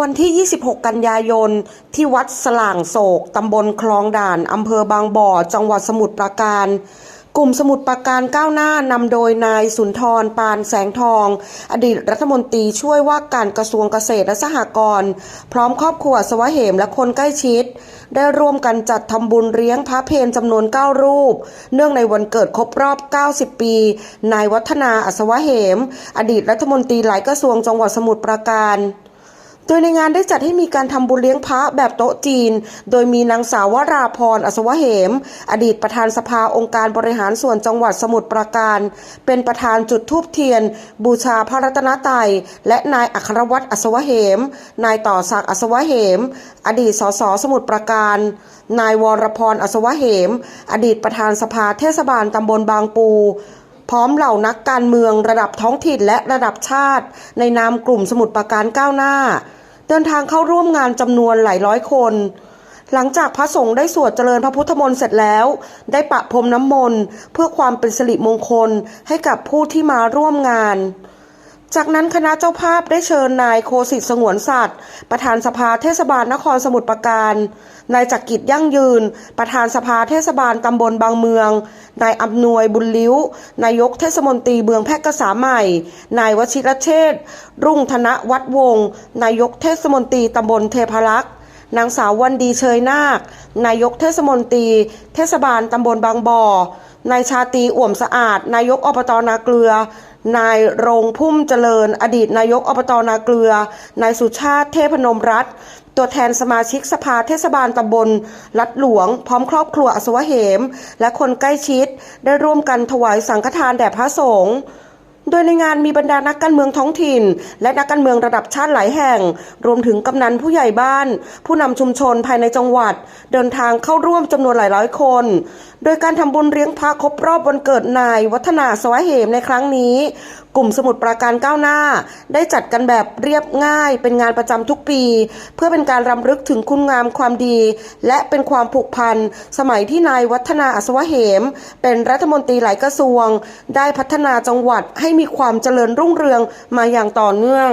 วันที่ 26 กันยายน ที่วัดสล่างโศก ตำบลคลองด่าน อำเภอบางบ่อ จังหวัดสมุทรปราการ กลุ่มสมุทรปราการก้าวหน้านำโดยนายสุนทร ปานแสงทอง อดีตรัฐมนตรีช่วยว่าการกระทรวงเกษตรและสหกรณ์ พร้อมครอบครัวอัศวะเหมและคนใกล้ชิด ได้ร่วมกันจัดทำบุญเลี้ยงพระเพนจำนวน 9 รูป เนื่องในวันเกิดครบรอบ 90 ปี นายวัฒนาอัศวะเหม อดีตรัฐมนตรีหลายกระทรวงจังหวัดสมุทรปราการ โดยในงานได้จัดให้มีการทำบุญเลี้ยงพระแบบโต๊ะจีน โดยมีนางสาววราพรอัศวะเหม อดีตประธานสภาองค์การบริหารส่วนจังหวัดสมุทรปราการ เป็นประธานจุดธูปเทียน บูชาพระรัตนตรัยและนายอัครวัตรอัศวะเหม นายต่อศักดิ์อัศวะเหม อดีตสสสมุทรปราการ นายวรพรอัศวะเหม อดีตประธานสภาเทศบาลตำบลบางปู พร้อมเหล่านักการเมืองระดับท้องถิ่นและระดับชาติ ในนามกลุ่มสมุดปราการก้าวหน้า เดินทางเข้าร่วมงานจำนวนหลายร้อยคน หลังจากพระสงฆ์ได้สวดเจริญพระพุทธมนต์เสร็จแล้ว ได้ปะพรมน้ำมนต์ เพื่อความเป็นสิริมงคลให้กับผู้ที่มาร่วมงาน จากนั้นคณะเจ้าภาพได้เชิญนายโคสิตสงวนสัตว์ ประธานสภาเทศบาลนครสมุทรปราการ นายจักริดยั่งยืน ประธานสภาเทศบาลตำบลบางเมือง นายอำนวยบุญลิ้ว นายกเทศมนตรีเมืองแพร่กษาใหม่ นายวชิรเชษฐ์รุ่งธนวัฒวงศ์นายกเทศมนตรีตำบลเทพรักษ์นางสาววันดีเชยนาค นายกเทศมนตรี เทศบาลตำบลบางบ่อ นายชาตีอ่วมสะอาด นายกอบตนาเกลือ นายรงพุ่มเจริญ อดีตนายกอบตนาเกลือ นายสุชาติเทพนมรัตน์ตัวแทนสมาชิกสภาเทศบาลตำบลลัดหลวง พร้อมครอบครัวอสวะเหม และคนใกล้ชิดได้ร่วมกันถวายสังฆทานแด่พระสงฆ์ โดยในงานมีบรรดานักการเมืองท้องถิ่น และนักการเมืองระดับชาติหลายแห่ง รวมถึงกำนันผู้ใหญ่บ้าน ผู้นำชุมชนภายในจังหวัด เดินทางเข้าร่วมจำนวนหลายร้อยคน โดยการทำบุญเลี้ยงพระครบรอบวันเกิดนายวัฒนาสวะเหมในครั้งนี้ กลุ่มสมุดปราการก้าวหน้า ได้จัดกันแบบเรียบง่าย เป็นงานประจำทุกปี เพื่อเป็นการรำลึกถึงคุณงามความดี และเป็นความผูกพัน สมัยที่นายวัฒนาอัศวะเหม เป็นรัฐมนตรีหลายกระทรวง ได้พัฒนาจังหวัดให้มีความเจริญรุ่งเรืองมาอย่างต่อเนื่อง